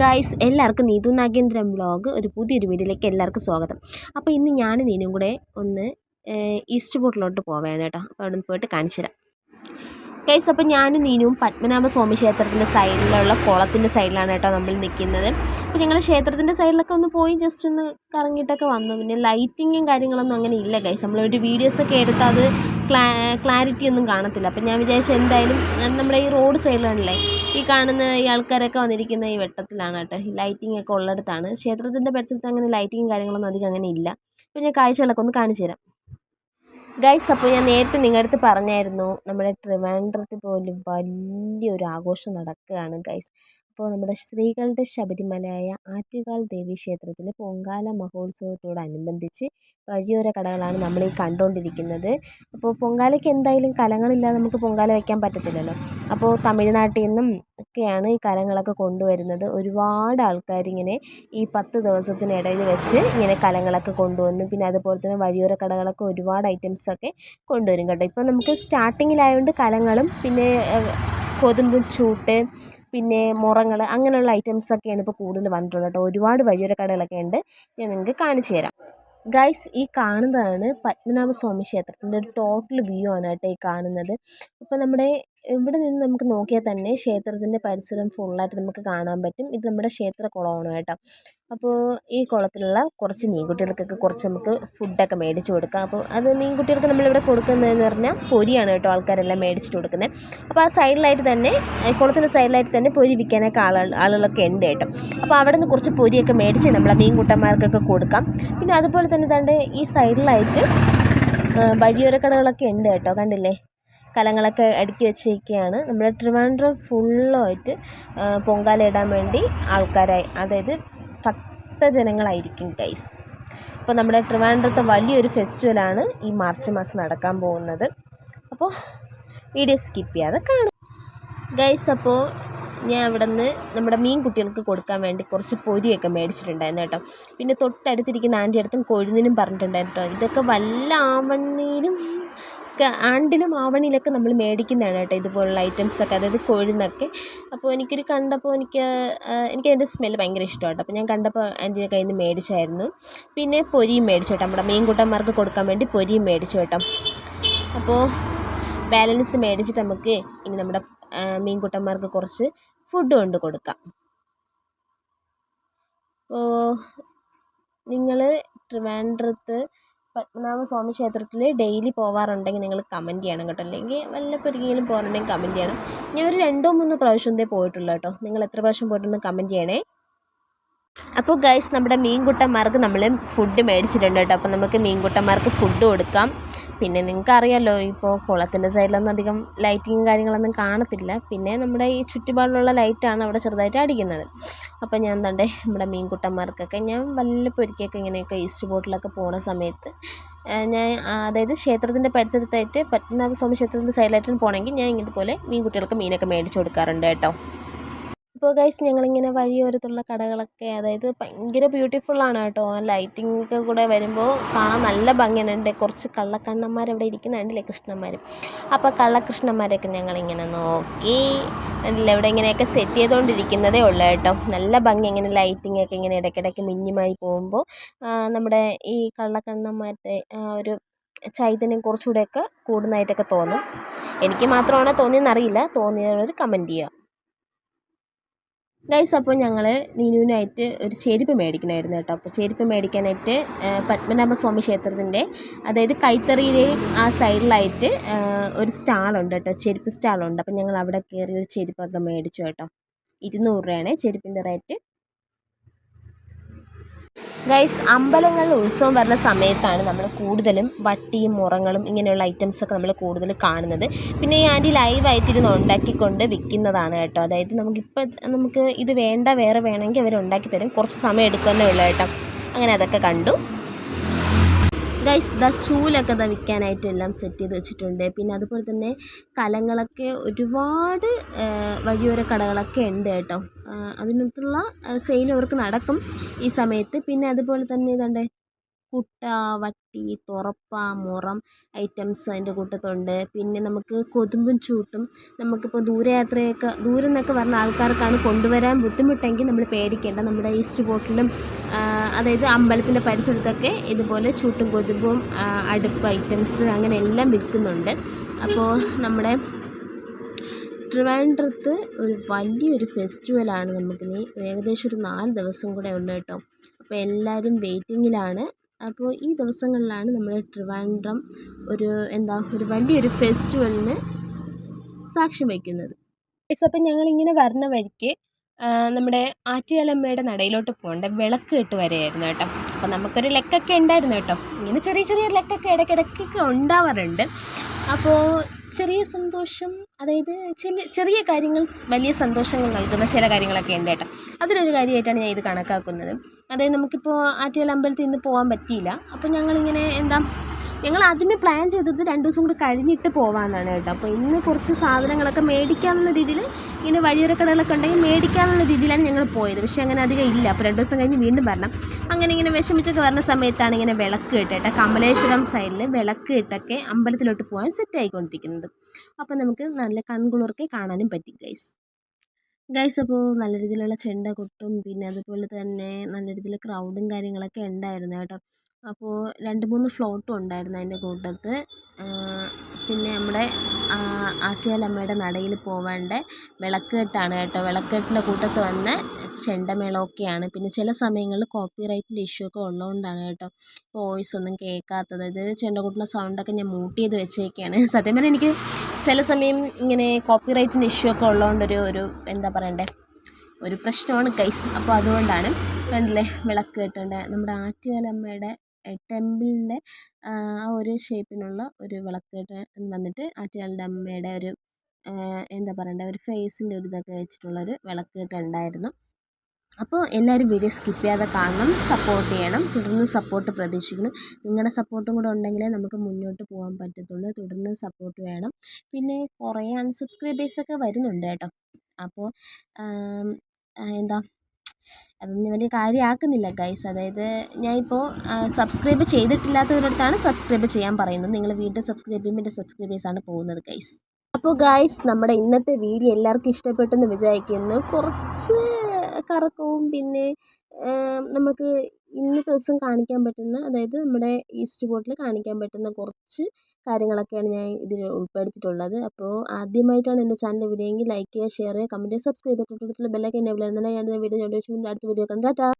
Guys എല്ലാവർക്കും Neethu Nagendran vlog ഒരു പുതിയൊരു വീഡിയോയിലേക്ക് എല്ലാവർക്കും സ്വാഗതം. അപ്പോൾ ഇന്ന് ഞാൻ നീനും കൂടെ ഒന്ന് ഈസ്റ്റ് ബോട്ടിലോട്ട് പോവുകയാണ് കേട്ടോ. അപ്പോൾ അവിടെ പോയിട്ട് കാണിച്ചു തരാം. ഗൈസ് അപ്പോൾ ഞാനും നീനുവും പത്മനാഭ സ്വാമി ക്ഷേത്രത്തിന്റെ സൈഡിലുള്ള കുളത്തിന്റെ സൈഡിലാണ് കേട്ടോ നമ്മൾ നിൽക്കുന്നത്. അപ്പോൾ ഞങ്ങൾ ക്ഷേത്രത്തിന്റെ സൈഡിലൊക്കെ ഒന്ന് പോയി ജസ്റ്റ് ഒന്ന് കറങ്ങിയിട്ടൊക്കെ വന്നു. പിന്നെ ലൈറ്റിങ്ങും കാര്യങ്ങളൊന്നും അങ്ങനെ ഇല്ല ഗൈസ് നമ്മളൊരു വീഡിയോസൊക്കെ എടുത്താൽ അത് ക്ലാരിറ്റി ഒന്നും കാണത്തില്ല. അപ്പം ഞാൻ വിചാരിച്ചു എന്തായാലും നമ്മുടെ ഈ റോഡ് സൈഡിലാണല്ലേ ഈ കാണുന്ന ഈ ആൾക്കാരൊക്കെ വന്നിരിക്കുന്ന ഈ വെട്ടത്തിലാണ് കേട്ടോ. ലൈറ്റിംഗ് ഒക്കെ ഉള്ളിടത്താണ്. ക്ഷേത്രത്തിന്റെ പരിസരത്ത് അങ്ങനെ ലൈറ്റിങ്ങും കാര്യങ്ങളൊന്നും അധികം അങ്ങനെ ഇല്ല. അപ്പം ഞാൻ കാഴ്ചകളൊക്കെ ഒന്ന് കാണിച്ചു തരാം. ഗൈസ് അപ്പോൾ ഞാൻ നേരത്തെ നിങ്ങളുടെ അടുത്ത് പറഞ്ഞായിരുന്നു നമ്മുടെ ട്രിവാൻഡ്രത്തിൽ പോലും വലിയൊരു ആഘോഷം നടക്കുകയാണ് ഗൈസ് അപ്പോൾ നമ്മുടെ സ്ത്രീകളുടെ ശബരിമലയായ ആറ്റുകാൽ ദേവി ക്ഷേത്രത്തിലെ പൊങ്കാല മഹോത്സവത്തോടനുബന്ധിച്ച് വഴിയോര കടകളാണ് നമ്മൾ ഈ കണ്ടുകൊണ്ടിരിക്കുന്നത്. അപ്പോൾ പൊങ്കാലയ്ക്ക് എന്തായാലും കലങ്ങളില്ലാതെ നമുക്ക് പൊങ്കാല വയ്ക്കാൻ പറ്റത്തില്ലല്ലോ. അപ്പോൾ തമിഴ്നാട്ടിൽ നിന്നും ഒക്കെയാണ് ഈ കലങ്ങളൊക്കെ കൊണ്ടുവരുന്നത്. ഒരുപാട് ആൾക്കാരിങ്ങനെ ഈ പത്ത് ദിവസത്തിനിടയിൽ വെച്ച് ഇങ്ങനെ കലങ്ങളൊക്കെ കൊണ്ടുവന്നു. പിന്നെ അതുപോലെ തന്നെ വഴിയോര കടകളൊക്കെ ഒരുപാട് ഐറ്റംസൊക്കെ കൊണ്ടുവരും കേട്ടോ. ഇപ്പോൾ നമുക്ക് സ്റ്റാർട്ടിങ്ങിലായതുകൊണ്ട് കലങ്ങളും പിന്നെ കൊതുമ്പും ചൂട്ട് പിന്നെ മുറങ്ങൾ അങ്ങനെയുള്ള ഐറ്റംസൊക്കെയാണ് ഇപ്പോൾ കൂടുതൽ വന്നിട്ടുള്ളത് കേട്ടോ. ഒരുപാട് വഴിയോര കടകളൊക്കെ ഉണ്ട്. ഞാൻ നിങ്ങൾക്ക് കാണിച്ചു തരാം. ഗൈസ് ഈ കാണുന്നതാണ് പത്മനാഭ സ്വാമി ക്ഷേത്രത്തിന്റെ ഒരു ടോട്ടൽ വ്യൂ ആണ് കേട്ടോ ഈ കാണുന്നത്. ഇപ്പോൾ നമ്മുടെ ഇവിടെ നിന്ന് നമുക്ക് നോക്കിയാൽ തന്നെ ക്ഷേത്രത്തിന്റെ പരിസരം ഫുള്ളായിട്ട് നമുക്ക് കാണാൻ പറ്റും. ഇത് നമ്മുടെ ക്ഷേത്ര കുളമാണ് കേട്ടോ. അപ്പോൾ ഈ കുളത്തിലുള്ള കുറച്ച് മീൻകുട്ടികൾക്കൊക്കെ കുറച്ച് നമുക്ക് ഫുഡൊക്കെ മേടിച്ച് കൊടുക്കാം. അപ്പോൾ അത് മീൻകുട്ടികൾക്ക് നമ്മളിവിടെ കൊടുക്കുന്നതെന്ന് പറഞ്ഞാൽ പൊരിയാണ് കേട്ടോ ആൾക്കാരെല്ലാം മേടിച്ചിട്ട് കൊടുക്കുന്നത് അപ്പോൾ ആ സൈഡിലായിട്ട് തന്നെ കുളത്തിന്റെ സൈഡിലായിട്ട് തന്നെ പൊരി വിൽക്കാനൊക്കെ ആളുകൾ ആളുകളൊക്കെ ഉണ്ട് കേട്ടോ. അപ്പോൾ അവിടെ നിന്ന് കുറച്ച് പൊരിയൊക്കെ മേടിച്ച് നമ്മളെ മീൻകുട്ടന്മാർക്കൊക്കെ കൊടുക്കാം. പിന്നെ അതുപോലെ തന്നെ തണ്ട് ഈ സൈഡിലായിട്ട് വഴിയോര കടകളൊക്കെ ഉണ്ട് കേട്ടോ കണ്ടില്ലേ? കലങ്ങളൊക്കെ അടുക്കി വെച്ചിരിക്കുകയാണ് നമ്മുടെ ട്രിവാൻഡ്രം ഫുള്ളായിട്ട് പൊങ്കാല ഇടാൻ വേണ്ടി ആൾക്കാരായി അതായത് ഭക്തജനങ്ങളായിരിക്കും ഗൈസ് അപ്പോൾ നമ്മുടെ ട്രിവാൻഡ്രത്തെ വലിയൊരു ഫെസ്റ്റിവലാണ് ഈ മാർച്ച് മാസം നടക്കാൻ പോകുന്നത്. അപ്പോൾ വീഡിയോ സ്കിപ്പ് ചെയ്യാതെ കാണും ഗൈസ് അപ്പോൾ ഞാൻ അവിടെ നിന്ന് നമ്മുടെ മീൻ കുട്ടികൾക്ക് കൊടുക്കാൻ വേണ്ടി കുറച്ച് പൊരിയൊക്കെ മേടിച്ചിട്ടുണ്ടായിരുന്നു കേട്ടോ. പിന്നെ തൊട്ടടുത്തിരിക്കുന്ന ആന്റി അടുത്തും കൊഴുന്നിനും പറഞ്ഞിട്ടുണ്ടായിരുന്നു കേട്ടോ. ഇതൊക്കെ വല്ല ആവണിയിലും ഒക്കെ ആണ്ടിലും ആവണിയിലൊക്കെ നമ്മൾ മേടിക്കുന്നതാണ് കേട്ടോ ഇതുപോലുള്ള ഐറ്റംസൊക്കെ അതായത് കൊഴുന്നൊക്കെ. അപ്പോൾ എനിക്കൊരു കണ്ടപ്പോൾ എനിക്ക് എനിക്ക് അതിന്റെ സ്മെല്ല് ഭയങ്കര ഇഷ്ടമാണ് അപ്പോൾ ഞാൻ കണ്ടപ്പോൾ എന്റെ കയ്യിൽ നിന്ന് മേടിച്ചായിരുന്നു. പിന്നെ പൊരിയും മേടിച്ചു കേട്ടോ. നമ്മുടെ മീൻകൂട്ടന്മാർക്ക് കൊടുക്കാൻ വേണ്ടി പൊരിയും മേടിച്ചു കേട്ടോ. അപ്പോൾ ബാലൻസ് മേടിച്ചിട്ട് നമുക്ക് ഇനി നമ്മുടെ മീൻകുട്ടന്മാർക്ക് കുറച്ച് ഫുഡ് കൊണ്ട് കൊടുക്കാം. അപ്പോൾ നിങ്ങൾ ട്രിവാൻഡ്രത്ത് പത്മനാഭ സ്വാമി ക്ഷേത്രത്തിൽ ഡെയിലി പോവാറുണ്ടെങ്കിൽ നിങ്ങൾ കമന്റ് ചെയ്യണം കേട്ടോ. അല്ലെങ്കിൽ വല്ലപ്പോഴെങ്കിലും പോകാറുണ്ടെങ്കിൽ കമന്റ് ചെയ്യണം. ഞാൻ ഒരു രണ്ടോ മൂന്നോ പ്രാവശ്യം എന്തേ പോയിട്ടുള്ളൂ കേട്ടോ. നിങ്ങൾ എത്ര പ്രാവശ്യം പോയിട്ടുണ്ടെന്ന് കമന്റ് ചെയ്യണേ. അപ്പോൾ ഗൈസ് നമ്മുടെ മീൻകുട്ടന്മാർക്ക് നമ്മൾ ഫുഡ് മേടിച്ചിട്ടുണ്ട് കേട്ടോ. അപ്പോൾ നമുക്ക് മീൻകുട്ടന്മാർക്ക് ഫുഡ് കൊടുക്കാം. പിന്നെ നിങ്ങൾക്ക് അറിയാമല്ലോ ഇപ്പോൾ കുളത്തിന്റെ സൈഡിലൊന്നും അധികം ലൈറ്റിങ്ങും കാര്യങ്ങളൊന്നും കാണത്തില്ല. പിന്നെ നമ്മുടെ ഈ ചുറ്റുപാടിലുള്ള ലൈറ്റാണ് അവിടെ ചെറുതായിട്ട് അടിക്കുന്നത്. അപ്പോൾ ഞാൻ തണ്ടേ നമ്മുടെ മീൻകുട്ടന്മാർക്കൊക്കെ ഞാൻ വല്ലപ്പൊരിക്കൊക്കെ ഇങ്ങനെയൊക്കെ ഈസ്റ്റ് ബോട്ടിലൊക്കെ പോണ സമയത്ത് ഞാൻ അതായത് ക്ഷേത്രത്തിന്റെ പരിസരത്തായിട്ട് പത്മനാഭസ്വാമി ക്ഷേത്രത്തിന്റെ സൈഡിലായിട്ട് പോകണമെങ്കിൽ ഞാൻ ഇതുപോലെ മീൻകുട്ടികൾക്ക് മീനൊക്കെ മേടിച്ച് കൊടുക്കാറുണ്ട് കേട്ടോ. ഇപ്പോൾ ഗൈസ് ഞങ്ങളിങ്ങനെ വഴിയോരത്തുള്ള കടകളൊക്കെ അതായത് ഭയങ്കര ബ്യൂട്ടിഫുൾ ആണ് കേട്ടോ. ലൈറ്റിംഗ് ഒക്കെ കൂടെ വരുമ്പോൾ കാണാൻ നല്ല ഭംഗിയുണ്ട്. കുറച്ച് കള്ളക്കണ്ണന്മാർ അവിടെ ഇരിക്കുന്നുണ്ടല്ലേ കൃഷ്ണന്മാർ അപ്പോൾ കള്ളകൃഷ്ണന്മാരെയൊക്കെ ഞങ്ങളിങ്ങനെ നോക്കി. അല്ല ഇവിടെ ഇങ്ങനെയൊക്കെ സെറ്റ് ചെയ്തുകൊണ്ടിരിക്കുന്നതേ ഉള്ളൂ കേട്ടോ. നല്ല ഭംഗി ഇങ്ങനെ ലൈറ്റിംഗ് ഒക്കെ ഇങ്ങനെ ഇടയ്ക്കിടയ്ക്ക് മിന്നിമായി പോകുമ്പോൾ നമ്മുടെ ഈ കള്ളക്കണ്ണന്മാരുടെ ആ ഒരു ചൈതന്യം കുറച്ചുകൂടെയൊക്കെ കൂടുന്നതായിട്ടൊക്കെ തോന്നും. എനിക്ക് മാത്രമാണോ തോന്നിയെന്നറിയില്ല തോന്നിയവർ കമന്റ് ചെയ്യുക ഗൈസ് അപ്പോൾ ഞങ്ങൾ നീനുവിനായിട്ട് ഒരു ചെരുപ്പ് മേടിക്കണമായിരുന്നു കേട്ടോ. അപ്പോൾ ചെരുപ്പ് മേടിക്കാനായിട്ട് പത്മനാഭസ്വാമി ക്ഷേത്രത്തിന്റെ അതായത് കൈത്തറിയിലെ ആ സൈഡിലായിട്ട് ഒരു സ്റ്റാളുണ്ട് കേട്ടോ. ചെരുപ്പ് സ്റ്റാളുണ്ട്. അപ്പോൾ ഞങ്ങൾ അവിടെ കയറി ഒരു ചെരുപ്പൊക്കെ മേടിച്ചു കേട്ടോ. ഇരുന്നൂറ് രൂപയാണ് ചെരുപ്പിന്റെ റേറ്റ്. ഗൈസ് അമ്പലങ്ങളിൽ ഉത്സവം വരുന്ന സമയത്താണ് നമ്മൾ കൂടുതലും വട്ടിയും മുറങ്ങളും ഇങ്ങനെയുള്ള ഐറ്റംസൊക്കെ നമ്മൾ കൂടുതൽ കാണുന്നത്. പിന്നെ ഈ ആന്റി ലൈവായിട്ടിരുന്ന് ഉണ്ടാക്കിക്കൊണ്ട് വിൽക്കുന്നതാണ് കേട്ടോ. അതായത് നമുക്കിപ്പോൾ നമുക്ക് ഇത് വേണ്ട വേറെ വേണമെങ്കിൽ അവർ ഉണ്ടാക്കി തരും കുറച്ച് സമയം എടുക്കുന്നേ ഉള്ളൂ കേട്ടോ. അങ്ങനെ അതൊക്കെ കണ്ടു. ഗൈസ് ദാ ചൂലൊക്കെ ദാ വിൽക്കാനായിട്ട് എല്ലാം സെറ്റ് ചെയ്ത് വെച്ചിട്ടുണ്ട്. പിന്നെ അതുപോലെ തന്നെ കലങ്ങളൊക്കെ ഒരുപാട് വഴിയോര കടകളൊക്കെ ഉണ്ട് കേട്ടോ. അതിനകത്തുള്ള സെയിൽ അവർക്ക് നടക്കും ഈ സമയത്ത്. പിന്നെ അതുപോലെ തന്നെ ഇതുണ്ട്. കുട്ട വട്ടി തുറപ്പ മുറം ഐറ്റംസ് അതിന്റെ കൂട്ടത്തുണ്ട് പിന്നെ നമുക്ക് കൊതുമ്പും ചൂട്ടും. നമുക്കിപ്പോൾ ദൂരയാത്രയൊക്കെ ദൂരെ നിന്നൊക്കെ വരുന്ന ആൾക്കാർക്കാണ് കൊണ്ടുവരാൻ ബുദ്ധിമുട്ടെങ്കിൽ നമ്മൾ പേടിക്കേണ്ട. നമ്മുടെ ഈസ്റ്റ് ബോട്ടിലും അതായത് അമ്പലത്തിന്റെ പരിസരത്തൊക്കെ ഇതുപോലെ ചൂട്ടും കൊതുമ്പും അടുപ്പ് ഐറ്റംസ് അങ്ങനെ എല്ലാം വിൽക്കുന്നുണ്ട്. അപ്പോൾ നമ്മുടെ ട്രിവാൻഡ്രത്ത് ഒരു വലിയൊരു ഫെസ്റ്റിവലാണ് നമുക്കിനി ഏകദേശം ഒരു നാല് ദിവസം കൂടെ ഉള്ളു കേട്ടോ. അപ്പോൾ എല്ലാവരും വെയിറ്റിങ്ങിലാണ് അപ്പോൾ ഈ ദിവസങ്ങളിലാണ് നമ്മുടെ ട്രിവാൻഡ്രം ഒരു എന്താ ഒരു വലിയൊരു ഫെസ്റ്റിവലിന് സാക്ഷ്യം വയ്ക്കുന്നത്. അപ്പം ഞങ്ങളിങ്ങനെ വരുന്ന വഴിക്ക് നമ്മുടെ ആറ്റുകാലമ്മയുടെ നടയിലോട്ട് പോകേണ്ട വിളക്ക് കെട്ട് വരെയായിരുന്നു കേട്ടോ. അപ്പോൾ നമുക്കൊരു ലെക്കൊക്കെ ഉണ്ടായിരുന്നു കേട്ടോ. ഇങ്ങനെ ചെറിയ ചെറിയ ലെക്കൊക്കെ ഇടയ്ക്കിടയ്ക്കൊക്കെ ഉണ്ടാവാറുണ്ട്. അപ്പോൾ ചെറിയ സന്തോഷം അതായത് ചെറിയ ചെറിയ കാര്യങ്ങൾ വലിയ സന്തോഷങ്ങൾ നൽകുന്ന ചില കാര്യങ്ങളൊക്കെ ഉണ്ട് കേട്ടോ. അതിലൊരു കാര്യമായിട്ടാണ് ഞാൻ ഇത് കണക്കാക്കുന്നത്. അതായത് നമുക്കിപ്പോൾ ആറ്റുകാൽ അമ്പലത്തിൽ നിന്ന് പോകാൻ പറ്റിയില്ല. അപ്പോൾ ഞങ്ങളിങ്ങനെ എന്താ ഞങ്ങൾ ആദ്യമേ പ്ലാൻ ചെയ്തത് രണ്ട് ദിവസം കൂടി കഴിഞ്ഞിട്ട് പോകാമെന്നാണ് കേട്ടോ. അപ്പോൾ ഇന്ന് കുറച്ച് സാധനങ്ങളൊക്കെ മേടിക്കാമെന്നുള്ള രീതിയിൽ ഇങ്ങനെ വഴിയോരക്കടകളൊക്കെ ഉണ്ടെങ്കിൽ മേടിക്കാമെന്നുള്ള രീതിയിലാണ് ഞങ്ങൾ പോയത്. പക്ഷേ അങ്ങനെ അധികം ഇല്ല. അപ്പോൾ രണ്ട് ദിവസം കഴിഞ്ഞ് വീണ്ടും വരണം. അങ്ങനെ ഇങ്ങനെ വിഷമിച്ചൊക്കെ വരുന്ന സമയത്താണ് ഇങ്ങനെ വിളക്ക് ഇട്ടിട്ട് കമലേശ്വരം സൈഡിൽ വിളക്ക് ഇട്ടൊക്കെ അമ്പലത്തിലോട്ട് പോകാൻ സെറ്റ് ആയിക്കൊണ്ടിരിക്കുന്നത്. അപ്പോൾ നമുക്ക് നല്ല കൺകുളിർക്കെ കാണാനും പറ്റി ഗൈസ് ഗൈസ് അപ്പോൾ നല്ല രീതിയിലുള്ള ചെണ്ട കൊട്ടും പിന്നെ അതുപോലെ തന്നെ നല്ല രീതിയിൽ ക്രൗഡും കാര്യങ്ങളൊക്കെ ഉണ്ടായിരുന്നു കേട്ടോ. അപ്പോൾ രണ്ട് മൂന്ന് ഫ്ലോട്ടും ഉണ്ടായിരുന്നു അതിന്റെ കൂട്ടത്ത്. പിന്നെ നമ്മുടെ ആറ്റുകാലമ്മയുടെ നടയിൽ പോവേണ്ട വിളക്കുകെട്ടാണ് കേട്ടോ. വിളക്കുകെട്ടിന്റെ കൂട്ടത്ത് വന്ന് ചെണ്ടമേളമൊക്കെയാണ്. പിന്നെ ചില സമയങ്ങളിൽ കോപ്പി റൈറ്റിന്റെ ഇഷ്യൂ ഒക്കെ ഉള്ളതുകൊണ്ടാണ് കേട്ടോ. വോയിസ് ഒന്നും കേൾക്കാത്തത്. ഇത് ചെണ്ട കൊട്ടുന്ന സൗണ്ടൊക്കെ ഞാൻ മ്യൂട്ട് ചെയ്ത് വെച്ചേക്കാണ്. സത്യം പറഞ്ഞാൽ എനിക്ക് ചില സമയം ഇങ്ങനെ കോപ്പി റൈറ്റിന്റെ ഇഷ്യൂ ഒക്കെ ഉള്ളതുകൊണ്ടൊരു ഒരു എന്താ പറയണ്ടേ? ഒരു പ്രശ്നമാണ് കൈസ് അപ്പോൾ അതുകൊണ്ടാണ് കണ്ടില്ലേ വിളക്ക് കെട്ടേണ്ട നമ്മുടെ ആറ്റുകാലമ്മയുടെ ടെമ്പിളിന്റെ ആ ഒരു ഷേപ്പിനുള്ള ഒരു വിളക്ക് വന്നിട്ട് ആറ്റുകാലിന്റെ അമ്മയുടെ ഒരു എന്താ പറയണ്ടേ ഒരു ഫേസിന്റെ ഒരു ഇതൊക്കെ വെച്ചിട്ടുള്ളൊരു വിളക്ക് ഉണ്ടായിരുന്നു. അപ്പോൾ എല്ലാവരും വീഡിയോ സ്കിപ്പ് ചെയ്യാതെ കാണണം സപ്പോർട്ട് ചെയ്യണം തുടർന്ന് സപ്പോർട്ട് പ്രതീക്ഷിക്കണം നിങ്ങളുടെ സപ്പോർട്ടും കൂടെ ഉണ്ടെങ്കിലേ നമുക്ക് മുന്നോട്ട് പോകാൻ പറ്റത്തുള്ളൂ തുടർന്ന് സപ്പോർട്ട് വേണം. പിന്നെ കുറേ അൺസബ്സ്ക്രൈബേഴ്സൊക്കെ വരുന്നുണ്ട് കേട്ടോ. അപ്പോൾ എന്താ അതൊന്നും വലിയ കാര്യമാക്കുന്നില്ല ഗൈസ് അതായത് ഞാൻ ഇപ്പോൾ സബ്സ്ക്രൈബ് ചെയ്തിട്ടില്ലാത്തവരടുത്താണ് സബ്സ്ക്രൈബ് ചെയ്യാൻ പറയുന്നത്. നിങ്ങൾ വീണ്ടും സബ്സ്ക്രൈബ് ചെയ്യുമ്പോൾ എന്റെ സബ്സ്ക്രൈബേഴ്സാണ് പോകുന്നത് ഗൈസ് അപ്പോൾ ഗൈസ് നമ്മുടെ ഇന്നത്തെ വീഡിയോ എല്ലാവർക്കും ഇഷ്ടപ്പെട്ടെന്ന് വിചാരിക്കുന്നു. കുറച്ച് കറക്കവും പിന്നെ നമുക്ക് ഇന്നത്തെ ദിവസം കാണിക്കാൻ പറ്റുന്ന അതായത് നമ്മുടെ ഈസ്റ്റ് ബോട്ടിൽ കാണിക്കാൻ പറ്റുന്ന കുറച്ച് കാര്യങ്ങളൊക്കെയാണ് ഞാൻ ഇതിൽ ഉൾപ്പെടുത്തിയിട്ടുള്ളത്. അപ്പോൾ ആദ്യമായിട്ടാണ് എന്റെ ചാനൽ വീഡിയോ എങ്കിൽ ലൈക്ക് ചെയ്യുക ഷെയർ ചെയ്യുക കമന്റ് ചെയ്യുക സബ്സ്ക്രൈബ് ചെയ്യുക തൊട്ടടുത്തുള്ള ബെല്ലൈക്കൻ എനേബിൾ ചെയ്യുന്നത് ഞാൻ വീഡിയോ നോട്ടിഫിക്കേഷൻ അടുത്ത വീഡിയോ കണ്ടാ